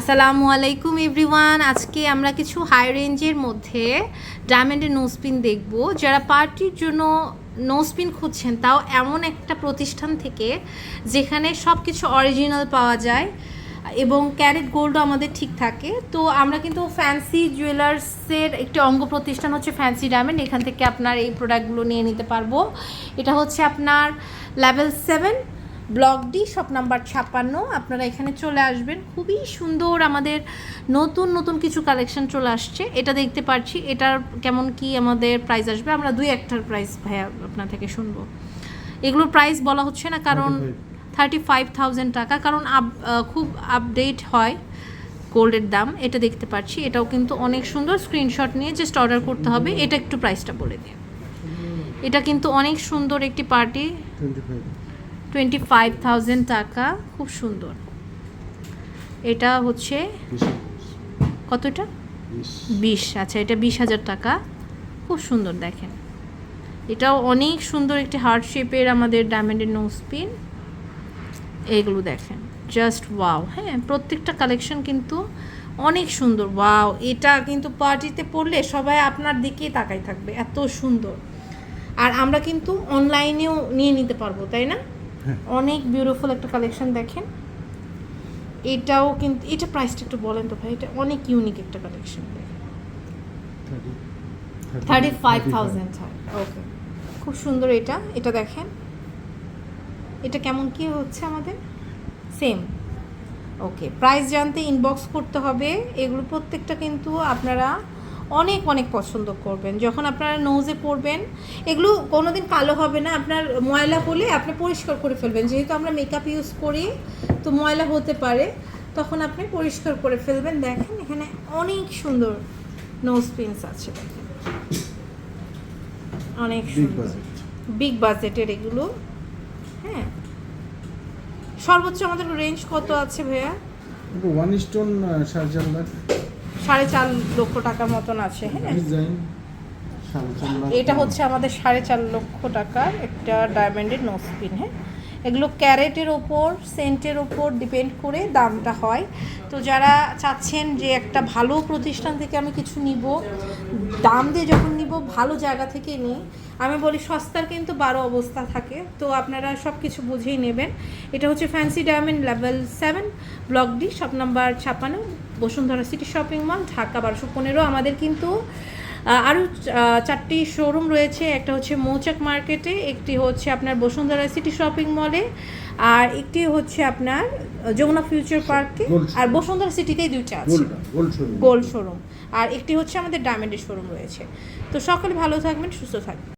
আসসালামু আলাইকুম এভরিওয়ান। আজকে আমরা কিছু হাই রেঞ্জের মধ্যে ডায়মন্ডের নোসপিন দেখব। যারা পার্টির জন্য নোসপিন খুঁজছেন, তাও এমন একটা প্রতিষ্ঠান থেকে যেখানে সব কিছু অরিজিনাল পাওয়া যায় এবং ক্যারেট গোল্ডও আমাদের ঠিক থাকে। তো আমরা কিন্তু ফ্যান্সি জুয়েলার্সের একটি অঙ্গ প্রতিষ্ঠান হচ্ছে ফ্যান্সি ডায়মন্ড এখান থেকে আপনার এই প্রোডাক্টগুলো নিয়ে নিতে পারব। এটা হচ্ছে আপনার level seven block D shop number ছাপ্পান্ন। আপনারা এখানে চলে আসবেন। খুবই সুন্দর আমাদের নতুন নতুন কিছু কালেকশন চলে আসছে। এটা দেখতে পাচ্ছি। এটার কেমন কি আমাদের প্রাইস আসবে? আমরা দুই একটার প্রাইস ভাইয়া আপনার থেকে শুনব। এগুলোর প্রাইস বলা হচ্ছে না কারণ থার্টি ফাইভ থাউজেন্ড টাকা কারণ আপ খুব আপডেট হয় গোল্ডের দাম। এটা দেখতে পাচ্ছি। এটাও কিন্তু অনেক সুন্দর। স্ক্রিনশট নিয়ে জাস্ট অর্ডার করতে হবে। এটা একটু প্রাইসটা বলে দিন এটা কিন্তু অনেক সুন্দর একটি পার্টি টোয়েন্টি ফাইভ থাউজেন্ড টাকা খুব সুন্দর। এটা হচ্ছে কতটা? বিশ। আচ্ছা এটা বিশ হাজার টাকা। খুব সুন্দর দেখেন। এটাও অনেক সুন্দর একটি হার্ট শেপের আমাদের ডায়মন্ডের নোসপিন এইগুলো দেখেন জাস্ট ওয়াও হ্যাঁ প্রত্যেকটা কালেকশন কিন্তু অনেক সুন্দর ওয়াও এটা কিন্তু পার্টিতে পড়লে সবাই আপনার দিকেই তাকাই থাকবে এত সুন্দর। আর আমরা কিন্তু অনলাইনেও নিয়ে নিতে পারব তাই না। অনেক বিউটিফুল একটা কালেকশন দেখেন। এটাও কিন্তু এটা প্রাইসটা একটু বলেন তো ভাই এটা অনেক ইউনিক একটা collection thirty five thousand okay খুব সুন্দর এটা এটা দেখেন। এটা কেমন কি হচ্ছে আমাদের? সেম ওকে প্রাইস জানতে ইনবক্স করতে হবে। এগুলো প্রত্যেকটা কিন্তু আপনারা অনেক অনেক পছন্দ করবেন। যখন আপনারা নোজে পরবেন এগুলো কোনো দিন কালো হবে না। আপনার ময়লা হলে আপনি পরিষ্কার করে ফেলবেন। যেহেতু আমরা মেকআপ ইউজ করি তো ময়লা হতে পারে তখন আপনি পরিষ্কার করে ফেলবেন। দেখেন এখানে অনেক সুন্দর নোজ পিনস আছে। দেখেন অনেক সুন্দর। বিগ বাজেটের এগুলো। হ্যাঁ। সর্বোচ্চ আমাদের রেঞ্জ কত আছে ভাইয়া? ওয়ান স্টোন সাড়ে চার লাখ। সাড়ে চার লক্ষ টাকার মতন আছে হ্যাঁ। এটা হচ্ছে আমাদের সাড়ে চার লক্ষ টাকার একটা ডায়মন্ডের নোসপিন হ্যাঁ। এগুলো ক্যারেটের ওপর সেন্টের ওপর ডিপেন্ড করে দামটা হয়। তো যারা চাচ্ছেন যে একটা ভালো প্রতিষ্ঠান থেকে আমি কিছু নিব দাম দিয়ে যখন নিব ভালো জায়গা থেকে নিই আমি বলি সস্তার কিন্তু বারো অবস্থা থাকে। তো আপনারা সব কিছু বুঝেই নেবেন। এটা হচ্ছে fancy diamond level seven block D shop number ছাপান্ন Bashundhara city shopping mall Dhaka বারোশো পনেরো। আমাদের কিন্তু আরও চারটি শোরুম রয়েছে। একটা হচ্ছে মৌচাক মার্কেটে একটি হচ্ছে আপনার বসুন্ধরা সিটি শপিং মলে আর একটি হচ্ছে আপনার যমুনা ফিউচার পার্কে। আর বসুন্ধরা সিটিতেই দুইটা আছে। গোল্ড শোরুম আর একটি হচ্ছে আমাদের ডায়মন্ডের শোরুম রয়েছে। তো সকলে ভালো থাকবেন সুস্থ থাকবেন।